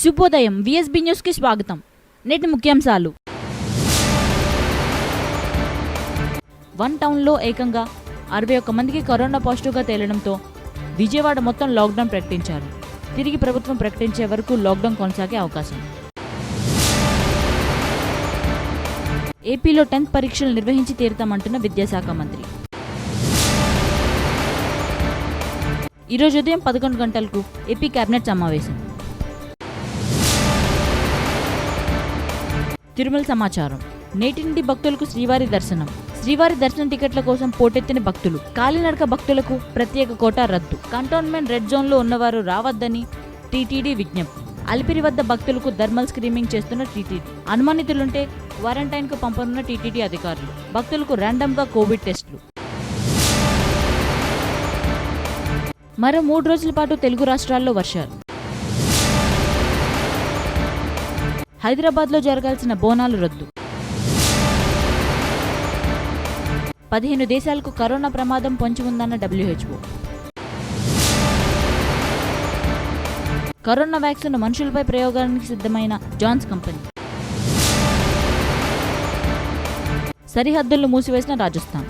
శుభోదయం. విఎస్బి న్యూస్కి స్వాగతం. నేటి ముఖ్యాంశాలు. వన్ టౌన్లో ఏకంగా అరవై ఒక్క మందికి కరోనా పాజిటివ్గా తేలడంతో విజయవాడ మొత్తం లాక్డౌన్ ప్రకటించారు. తిరిగి ప్రభుత్వం ప్రకటించే వరకు లాక్డౌన్ కొనసాగే అవకాశం. ఏపీలో టెన్త్ పరీక్షలు నిర్వహించి తీరుతామంటున్న విద్యాశాఖ మంత్రి. ఈరోజు ఉదయం పదకొండు గంటలకు ఏపీ కేబినెట్ సమావేశం. తిరుమల సమాచారం. నేటి నుండి భక్తులకు శ్రీవారి దర్శనం. శ్రీవారి దర్శనం టికెట్ల కోసం పోటెత్తిన భక్తులు. కాలినడక భక్తులకు ప్రత్యేక కోటా రద్దు. కంటోన్మెంట్ రెడ్ జోన్లో ఉన్నవారు రావద్దని టీటీడీ విజ్ఞప్తి. అలిపిరి వద్ద భక్తులకు థర్మల్ స్క్రీనింగ్ చేస్తున్న టీటీడీ. అనుమానితులుంటే క్వారంటైన్కు పంపనున్న టీటీడీ అధికారులు. భక్తులకు ర్యాండమ్గా కోవిడ్ టెస్టులు. మరో మూడు రోజుల పాటు తెలుగు రాష్ట్రాల్లో వర్షాలు. హైదరాబాద్లో జరగాల్సిన బోనాలు రద్దు. పదిహేను దేశాలకు కరోనా ప్రమాదం పొంచి ఉందన్న డబ్ల్యూహెచ్ఓ. కరోనా వ్యాక్సిన్ మనుషులపై ప్రయోగానికి సిద్ధమైన జాన్స్ కంపెనీ. సరిహద్దులను మూసివేసిన రాజస్థాన్.